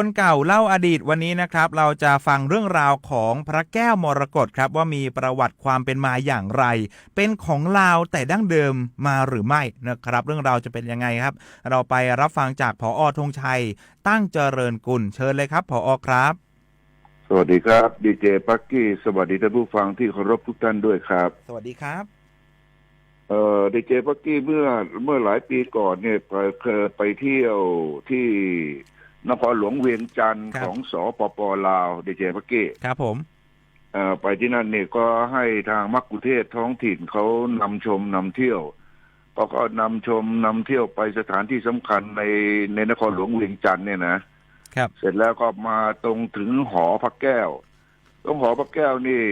คนเก่าเล่าอดีตวันนี้นะครับ เราจะฟังเรื่องราวของพระแก้วมรกตครับ ว่ามีประวัติความเป็นมาอย่างไร เป็นของลาวแต่ดั้งเดิมมาหรือไม่นะครับ เรื่องราวจะเป็นยังไงครับ เราไปรับฟังจากผอธงชัย ตั้งเจริญกุลเชิญเลยครับผอครับ สวัสดีครับดีเจปักกี้สวัสดีท่านผู้ฟังที่เคารพทุกท่านด้วยครับ สวัสดีครับเอ่อดีเจปักกี้เมื่อเมื่อหลายปีก่อนเนี่ยไปเคยไปเที่ยวที่ นครหลวงเวียงจันทร์ครับ ของสปปลาวดีเจปักกี้ครับผม เอ่อไปที่นั่นเนี่ยก็ให้ทางมักคุเทศก์ท้องถิ่นเขานำชมนำเที่ยวเขาก็นำชมนำเที่ยวไปสถานที่สำคัญในในนครหลวงเวียงจันทร์เนี่ยนะ ครับ เสร็จแล้วก็มาตรงถึงหอพระแก้ว ตรงหอพระแก้วนี่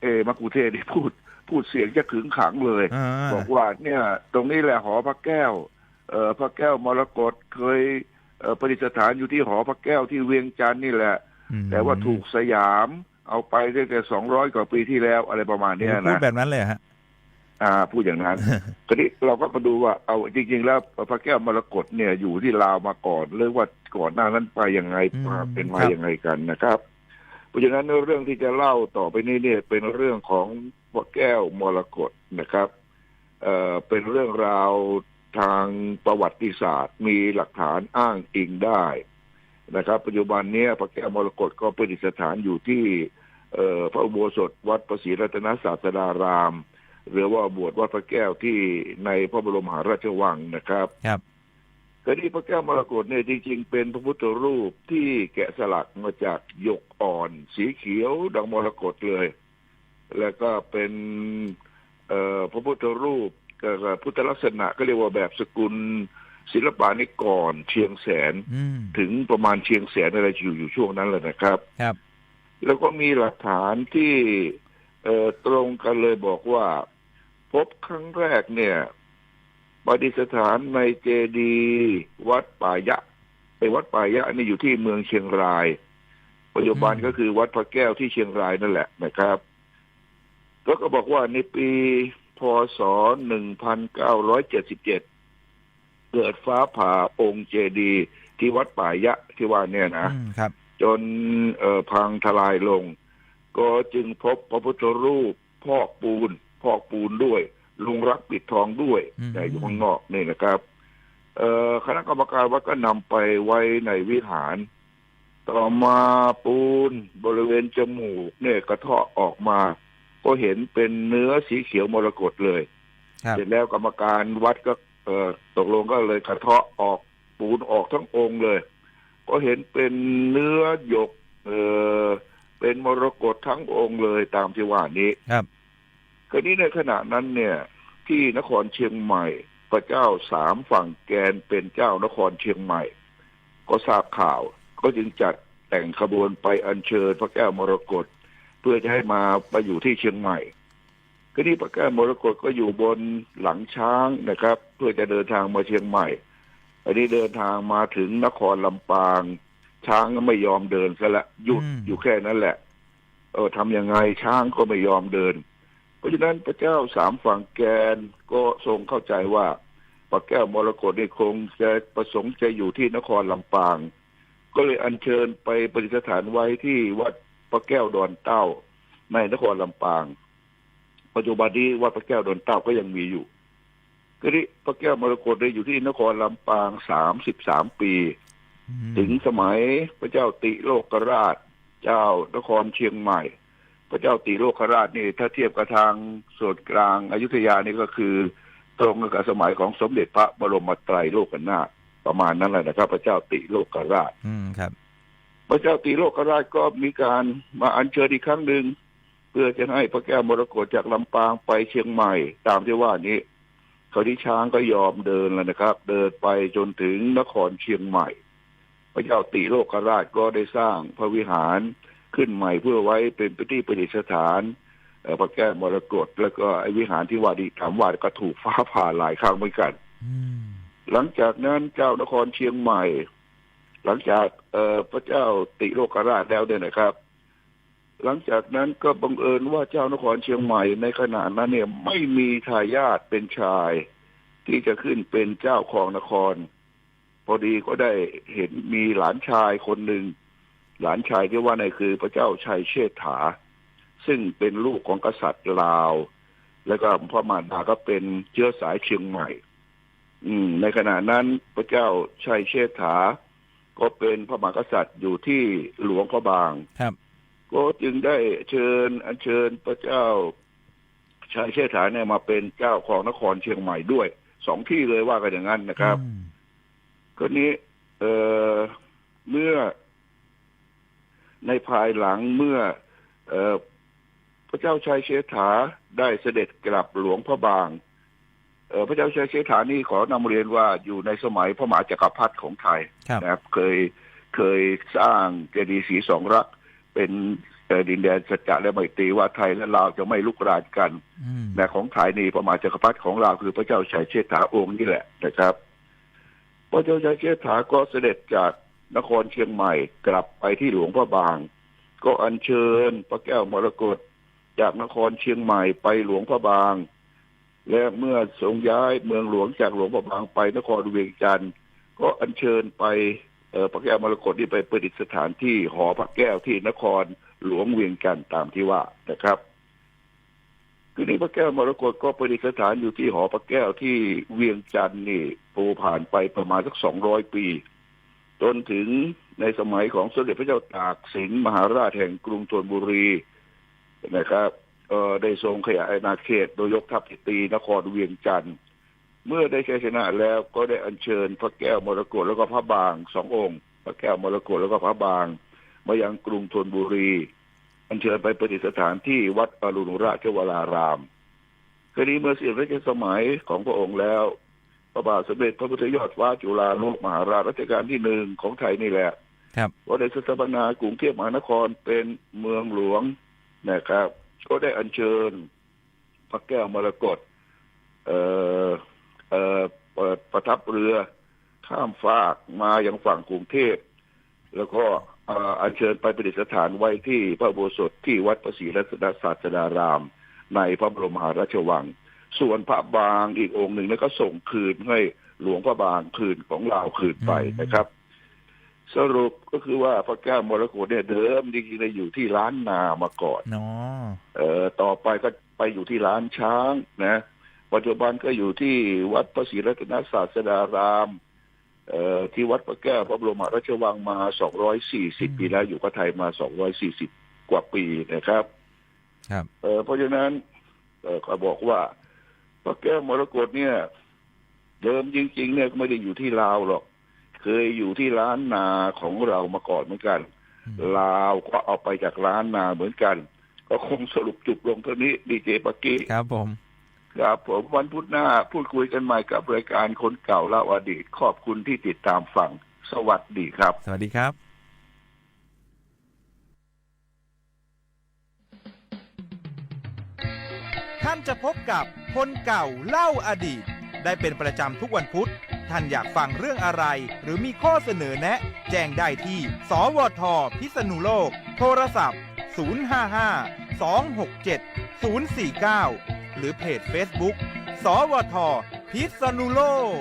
เอมักคุเทศก์นี่พูดพูดเสียงจะขึงขังเลย อ่า บอกว่าเนี่ย ตรงนี้แหละหอพระแก้ว เอ่อพระแก้วมรกตเคยเอ่อ ประดิษฐานอยู่ที่หอพระแก้วที่เวียงจันทร์นี่แหละอืมแต่ว่าถูกสยามเอาไปตั้งแต่สองร้อยกว่าปีที่แล้วอะไรประมาณเนี้ยพูดนะแบบนั้นเลยฮะอ่าพูดอย่างนั้นทีนี้เราก็มาดูว่าเอาจริง ๆ แล้วพระแก้วมรกตเนี่ยอยู่ที่ลาวมาก่อนหรือว่าก่อนหน้านั้นไปยังไงอืมมาเป็นมาครับยังไงกันนะครับ เพราะฉะนั้นเรื่องที่จะเล่าต่อไปนี้เนี่ยเป็นเรื่องของพระแก้วมรกตนะครับ เอ่อเป็นเรื่องราว ทางประวัติศาสตร์ มีหลักฐานอ้างอิงได้นะครับ ปัจจุบันเนี้ยพระแก้วมรกตก็ประดิษฐานอยู่ที่เอ่อพระอุโบสถวัดประศรีรัตนศาสดาราม หรือว่าบวชวัดพระแก้วที่ในพระบรมมหาราชวังนะครับครับคดีพระแก้วมรกตเนี่ยจริง ๆ เป็นพระพุทธรูปที่แกะสลักมาจากหยกอ่อน สีเขียวดังมรกตเลย แล้วก็เป็นเอ่อพระพุทธรูปกับ พุทธลักษณะก็เรียกว่าแบบสกุลศิลปานิกรเชียงแสนอืมถึงประมาณเชียงแสนอะไรอยู่อยู่ช่วงนั้นแหละนะครับครับ แล้วก็มีหลักฐานที่เอ่อตรงกันเลยบอกว่า พบครั้งแรกเนี่ยประดิษฐานในเจดีย์วัดป่ายะไปวัดป่ายะนี่อยู่ที่เมืองเชียงราย ปัจจุบันอืมก็คือวัดพระแก้วที่เชียงรายนั่นแหละนะครับ แล้วก็บอกว่าในปี พศ 1977 เกิดฟ้าผ่าองค์เจดีย์ที่วัดป่ายะที่ว่าเนี่ยนะอืมครับ จนเอ่อพังทลายลง ก็จึงพบพระพุทธรูปพอกปูน พอกปูนด้วย ลุงรักปิดทองด้วยอืมแต่อยู่ข้างนอกนี่นะครับเอ่อคณะกรรมการวัดก็นำไปไว้ในวิหาร ต่อมาปูนบริเวณจมูกเนี่ยกระเทาะออกมา ก็เห็นเป็นเนื้อสีเขียวมรกตเลยครับเสร็จแล้วกรรมการวัดก็เอ่อตกลงก็เลยกระเทาะออกปูนออกทั้งองค์เลย ก็เห็นเป็นเนื้อหยก เออเป็นมรกตทั้งองค์เลยตามที่ว่านี้ครับคราวนี้ในขณะนั้นเนี่ย ที่นครเชียงใหม่ พระเจ้าสามฝั่งแกนเป็นเจ้านครเชียงใหม่ ก็ทราบข่าว ก็จึงจัดแต่งขบวนไปอัญเชิญพระแก้วมรกต เพื่อจะให้มาไปอยู่ที่เชียงใหม่คราวนี้พระแก้วมรกตก็อยู่บนหลังช้างนะครับ เพื่อจะเดินทางมาเชียงใหม่ อันนี้เดินทางมาถึงนครลำปาง ช้างก็ไม่ยอมเดินซะละหยุดอืมอยู่แค่นั้นแหละ เออทำยังไงช้างก็ไม่ยอมเดิน เพราะฉะนั้นพระเจ้าสามฝั่งแกนก็ทรงเข้าใจว่าพระแก้วมรกตนี่คงจะประสงค์จะอยู่ที่นครลำปาง ก็เลยอัญเชิญไปประดิษฐานไว้ที่วัด พระแก้วดอนเต้า ในนครลำปาง ปัจจุบันนี้วัดพระแก้วดอนเต้าก็ยังมีอยู่ก็นี้พระแก้วมรกตได้อยู่ที่นครลำปางสามสิบสามปีอืมถึงสมัยพระเจ้าติโลกราช เจ้านครเชียงใหม่ พระเจ้าติโลกราชนี่ ถ้าเทียบกับทางส่วนกลางอยุธยานี่ก็คือ ตรงกับสมัยของสมเด็จพระบรมไตรโลกนาถประมาณนั้นแหละนะครับ พระเจ้าติโลกราช อืมครับ พระเจ้าติโลกราชก็มีการมาอัญเชิญอีกครั้งหนึ่งเพื่อจะให้พระแก้วมรกตจากลำปางไปเชียงใหม่ ตามที่ว่านี้เขาที่ช้างก็ยอมเดินแล้วนะครับ เดินไปจนถึงนครเชียงใหม่ พระเจ้าติโลกราชก็ได้สร้างพระวิหารขึ้นใหม่เพื่อไว้เป็นพิธีประดิษฐานเอ่อพระแก้วมรกตแล้วก็ไอ้วิหารที่ว่าดีถามว่าก็ถูกฟ้าผ่าหลายครั้งเหมือนกันอืมหลังจากนั้นเจ้านครเชียงใหม่ หลังจากเออพระเจ้าติโลกราชแล้วเนี่ยนะครับ หลังจากนั้นก็บังเอิญว่าเจ้านครเชียงใหม่ในขณะนั้นเนี่ยไม่มีทายาทเป็นชาย ที่จะขึ้นเป็นเจ้าของนคร พอดีก็ได้เห็นมีหลานชายคนหนึ่งหลานชายที่ว่าในนคือพระเจ้าชัยเชษฐา ซึ่งเป็นลูกของกษัตริย์ลาว แล้วก็พ่อมารดาก็เป็นเชื้อสายเชียงใหม่ อืม ในขณะนั้นพระเจ้าชัยเชษฐา ก็เป็นพระมหากษัตริย์อยู่ที่หลวงพระบางครับ ก็จึงได้เชิญอัญเชิญพระเจ้าชัยเชษฐาเนี่ยมาเป็นเจ้าของนครเชียงใหม่ด้วยสองที่เลยว่ากันอย่างนั้นนะครับอืมก็นี้เอ่อเมื่อในภายหลังเมื่อเอ่อพระเจ้าชัยเชษฐาได้เสด็จกลับหลวงพระบางเอ่อ พระเจ้าชัยเชษฐานี่ขอนำเรียนว่าอยู่ในสมัยพระมหาจักรพรรดิของไทยครับนะครับ เคยเคยสร้างเจดีย์ศรีสองรัก เป็นเอ่อดินแดนสัจจะและไมตรีว่าไทยและลาวจะไม่ลุกรานกันอืมนะของไทยนี่พระมหาจักรพรรดิของเราวคือพระเจ้าชัยเชษฐาองค์นี่แหละนะครับ พระเจ้าชัยเชษฐาก็เสด็จจากนครเชียงใหม่กลับไปที่หลวงพระบาง ก็อัญเชิญพระแก้วมรกตจากนครเชียงใหม่ไปหลวงพระบาง และเมื่อทรงย้ายเมืองหลวงจากหลวงพระบางไปนครเวียงจันทร์ก็อัญเชิญไปพระแก้วมรกตที่ไปประดิษฐานที่หอพระแก้วที่นครหลวงเวียงจันทร์ตามที่ว่านะครับคือนี้พระแก้วมรกตก็ประดิษฐานอยู่ที่หอพระแก้วที่เวียงจันทร์นี่ปูผ่านไปประมาณสักสองร้อยปี จนถึงในสมัยของสมเด็จพระเจ้าตากสินมหาราชแห่งกรุงธนบุรีนะครับ เอ่อได้ทรงขยายอาณาเขตโดยยกทัพติตีนครเวียงจันทร์เมื่อได้ชัยชนะแล้วก็ได้อัญเชิญพระแก้วมรกตแล้วก็พระบางสององค์ พระแก้วมรกตแล้วก็พระบาง มายังกรุงธนบุรี อัญเชิญไปประดิษฐานที่วัดอรุณราชวรารามคดีเมื่อเสียพระเจ้าสมัยของพระองค์แล้ว พระบาทสมเด็จพระพุทธยอดฟ้าจุฬาโลกมหาราชรัชกาลที่หนึ่งของไทยนี่แหละครับก็ได้สถาปนากรุงเทพมหานครเป็นเมืองหลวงนะครับ ก็ได้อัญเชิญ พระแก้วมรกตเอ่อเอ่อปิดประทับเรือข้ามฟากมาอยังฝั่งกรุงเทพ แล้วก็อัญเชิญไปประดิษฐานไว้ที่พระโบสถที่วัดพระศรีรัตนศาสดาราม ในพระบรมมหาราชวัง ส่วนพระบางอีกองค์หนึ่งแล้วก็ส่งคืนให้หลวงพระบางคืนของเราวคืนไปนะครับ สรุปก็คือว่าพระแก้วมรกตเนี่ยเดิมจริงๆเลยอยู่ที่ร้านนามาก่อนเนาะเอ่อต่อไปก็ไปอยู่ที่ร้านช้างนะปัจจุบันก็อยู่ที่วัดพระศรีรัตนศาสดารามเอ่อที่วัดพระแก้วพระบรมมหาราชวังมา240ปีแล้วอยู่กับไทยมา240กว่าปีนะครับ ครับเอ่อเพราะฉะนั้นเอ่อเขาบอกว่า พระแก้วมรกตเนี่ย เดิมจริง ๆ เนี่ยก็ไม่ได้อยู่ที่ลาวหรอก เคยอยู่ที่ร้านนาของเรามาก่อนเหมือนกันอืมลาวก็เอาไปจากร้านนาเหมือนกัน ก็คงสรุปจุดลงเท่านี้ดีเจปักกี้ครับผมครับผมวันพุธหน้าพูดคุยกันใหม่กับรายการคนเก่าเล่าอดีต ขอบคุณที่ติดตามฟัง สวัสดีครับ สวัสดีครับ ท่านจะพบกับคนเก่าเล่าอดีต ได้เป็นประจำทุกวันพุธ ท่านอยากฟังเรื่องอะไร หรือมีข้อเสนอแนะ แจ้งได้ที่ สวทพิษณุโลก โทรศัพท์ 055 267 049 หรือเพจ Facebook สวทพิษณุโลก